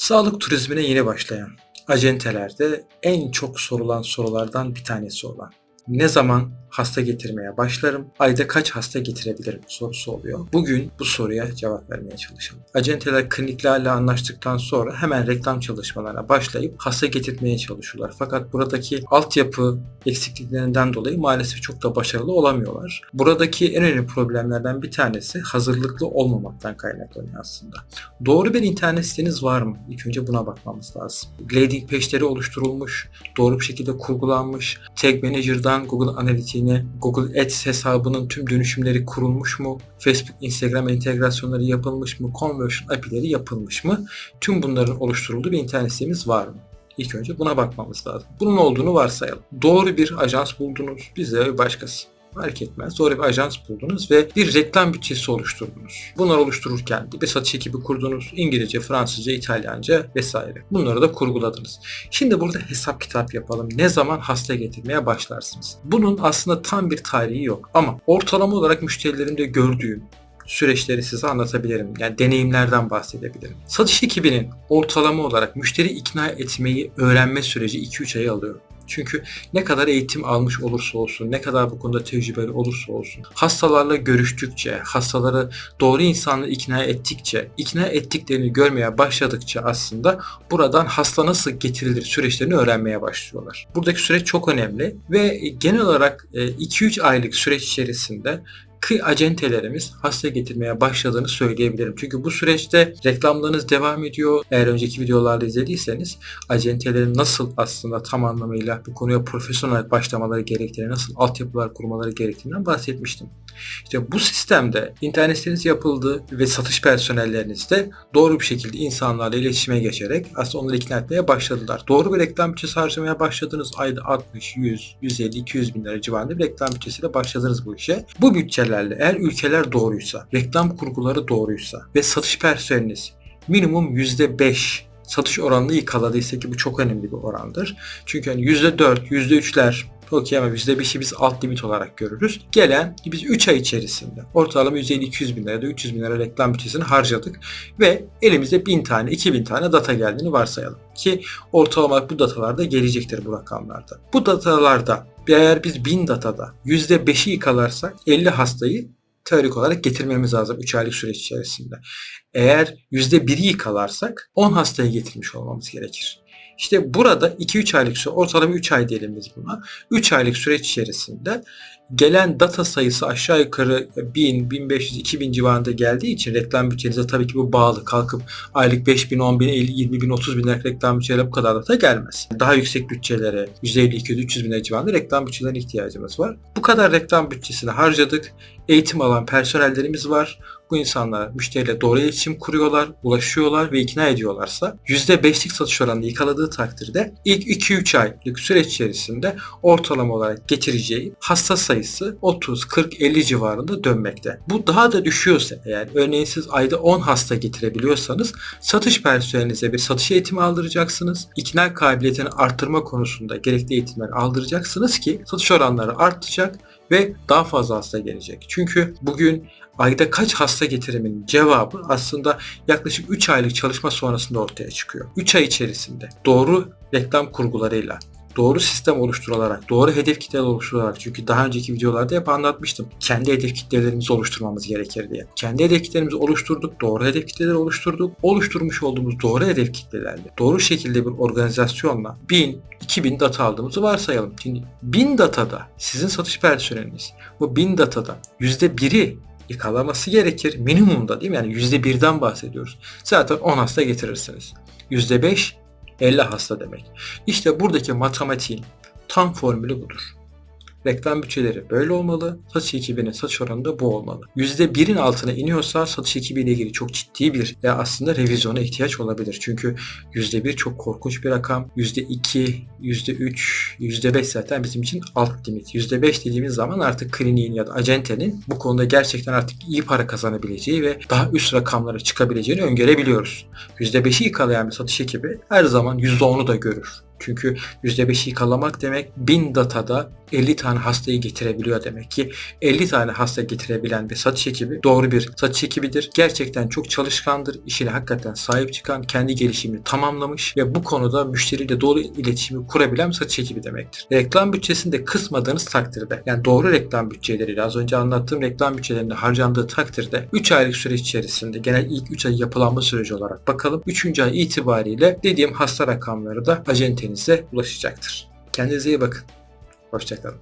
Sağlık turizmine yeni başlayan acentelerde en çok sorulan sorulardan bir tanesi olan ne zaman hasta getirmeye başlarım, ayda kaç hasta getirebilirim sorusu oluyor. Bugün bu soruya cevap vermeye çalışalım. Acenteler kliniklerle anlaştıktan sonra hemen reklam çalışmalarına başlayıp hasta getirtmeye çalışıyorlar. Fakat buradaki altyapı eksikliklerinden dolayı maalesef çok da başarılı olamıyorlar. Buradaki en önemli problemlerden bir tanesi hazırlıklı olmamaktan kaynaklanıyor aslında. Doğru bir internet siteniz var mı? İlk önce buna bakmamız lazım. Landing page'leri oluşturulmuş, doğru bir şekilde kurgulanmış, Tag Manager'dan Google Analytics'ine, Google Ads hesabının tüm dönüşümleri kurulmuş mu? Facebook, Instagram entegrasyonları yapılmış mı? Conversion API'leri yapılmış mı? Tüm bunların oluşturulduğu bir internet sitemiz var mı? İlk önce buna bakmamız lazım. Bunun olduğunu varsayalım. Doğru bir ajans buldunuz. Bize başkası fark etmez. Doğru bir ajans buldunuz ve bir reklam bütçesi oluşturdunuz. Bunları oluştururken bir satış ekibi kurdunuz. İngilizce, Fransızca, İtalyanca vesaire. Bunları da kurguladınız. Şimdi burada hesap kitap yapalım. Ne zaman hasta getirmeye başlarsınız? Bunun aslında tam bir tarihi yok. Ama ortalama olarak müşterilerimde gördüğüm süreçleri size anlatabilirim. Yani deneyimlerden bahsedebilirim. Satış ekibinin ortalama olarak müşteri ikna etmeyi öğrenme süreci 2-3 ay alıyor. Çünkü ne kadar eğitim almış olursa olsun, ne kadar bu konuda tecrübeli olursa olsun, hastalarla görüştükçe, hastaları doğru insanla ikna ettikçe, ikna ettiklerini görmeye başladıkça aslında buradan hasta nasıl getirilir süreçlerini öğrenmeye başlıyorlar. Buradaki süreç çok önemli ve genel olarak 2-3 aylık süreç içerisinde kı acentelerimiz hasta getirmeye başladığını söyleyebilirim. Çünkü bu süreçte reklamlarınız devam ediyor. Eğer önceki videolarda izlediyseniz acentelerin nasıl aslında tam anlamıyla bu konuya profesyonel başlamaları gerektiğini, nasıl altyapılar kurmaları gerektiğinden bahsetmiştim. İşte bu sistemde internet siteniz yapıldı ve satış personelleriniz de doğru bir şekilde insanlarla iletişime geçerek aslında onları ikna etmeye başladılar. Doğru bir reklam bütçesi harcamaya başladınız. Ayda 60, 100, 150, 200 bin lira civarında bir reklam bütçesiyle başladınız bu işe. Bu bütçelerle eğer ülkeler doğruysa, reklam kurguları doğruysa ve satış personeliniz minimum %5 satış oranını yakaladıysa ki bu çok önemli bir orandır. Çünkü hani %4, %3'ler Okey ama %5'i biz alt limit olarak görürüz. Gelen biz 3 ay içerisinde ortalama 150-200 bin lira ya da 300 bin lira reklam bütçesini harcadık ve elimizde 1000 tane 2000 tane data geldiğini varsayalım. Ki ortalama bu datalarda gelecektir bu rakamlarda. Bu datalarda eğer biz 1000 datada %5'i yakalarsak 50 hastayı teorik olarak getirmemiz lazım 3 aylık süreç içerisinde. Eğer %1'i yakalarsak 10 hastayı getirmiş olmamız gerekir. İşte burada 2-3 aylık süre, ortalama 3 ay diyelim biz buna. 3 aylık süreç içerisinde gelen data sayısı aşağı yukarı 1000, 1500, 2000 civarında geldiği için reklam bütçenize tabii ki bu bağlı. Kalkıp aylık 5000, 10000, 50, 20 bin, 30 bin reklam bütçeyle bu kadar data gelmez. Daha yüksek bütçelere, %50, 200, 300 bin civarında reklam bütçelerine ihtiyacımız var. Bu kadar reklam bütçesini harcadık. Eğitim alan personellerimiz var. Bu insanlar müşteriyle doğru iletişim kuruyorlar, ulaşıyorlar ve ikna ediyorlarsa %5'lik satış oranını yakaladığı takdirde ilk 2-3 aylık süreç içerisinde ortalama olarak getireceği hasta sayısı 30, 40, 50 civarında dönmekte. Bu daha da düşüyorsa eğer örneğin siz ayda 10 hasta getirebiliyorsanız satış personelinize bir satış eğitimi aldıracaksınız. İkna kabiliyetini arttırma konusunda gerekli eğitimler aldıracaksınız ki satış oranları artacak ve daha fazla hasta gelecek. Çünkü bugün ayda kaç hasta getirimin cevabı aslında yaklaşık 3 aylık çalışma sonrasında ortaya çıkıyor. 3 ay içerisinde doğru reklam kurgularıyla doğru sistem oluşturularak, doğru hedef kitleler oluşturularak çünkü daha önceki videolarda hep anlatmıştım. Kendi hedef kitlelerimizi oluşturmamız gerekir diye. Kendi hedef kitlelerimizi oluşturduk, doğru hedef kitleleri oluşturduk. Oluşturmuş olduğumuz doğru hedef kitlelerle, doğru şekilde bir organizasyonla 1000, 2000 data aldığımızı varsayalım. Şimdi 1000 datada sizin satış personeliniz bu 1000 datada %1'i yakalaması gerekir. Minimumda değil mi? Yani %1'den bahsediyoruz. Zaten 10 hasta getirirsiniz. %5 50 hasta demek. İşte buradaki matematiğin tam formülü budur. Reklam bütçeleri böyle olmalı. Satış ekibinin satış oranı da bu olmalı. %1'in altına iniyorsa satış ekibiyle ilgili çok ciddi bir ya aslında revizyona ihtiyaç olabilir. Çünkü %1 çok korkunç bir rakam. %2, %3, %5 zaten bizim için alt limit. %5 dediğimiz zaman artık kliniğin ya da acentenin bu konuda gerçekten artık iyi para kazanabileceği ve daha üst rakamlara çıkabileceğini öngörebiliyoruz. %5'i yakalayan bir satış ekibi her zaman %10'u da görür Çünkü %5'i yakalamak demek 1000 datada 50 tane hastayı getirebiliyor demek ki 50 tane hasta getirebilen bir satış ekibi doğru bir satış ekibidir. Gerçekten çok çalışkandır. İşine hakikaten sahip çıkan, kendi gelişimini tamamlamış ve bu konuda müşteriyle doğru iletişimi kurabilen bir satış ekibi demektir. Reklam bütçesini de kısmadığınız takdirde yani doğru reklam bütçeleriyle az önce anlattığım reklam bütçelerinde harcandığı takdirde 3 aylık süreç içerisinde genel ilk 3 ay yapılanma süreci olarak bakalım. 3. ay itibariyle dediğim hasta rakamları da acentenize ulaşacaktır. Kendinize iyi bakın. Hoşçakalın.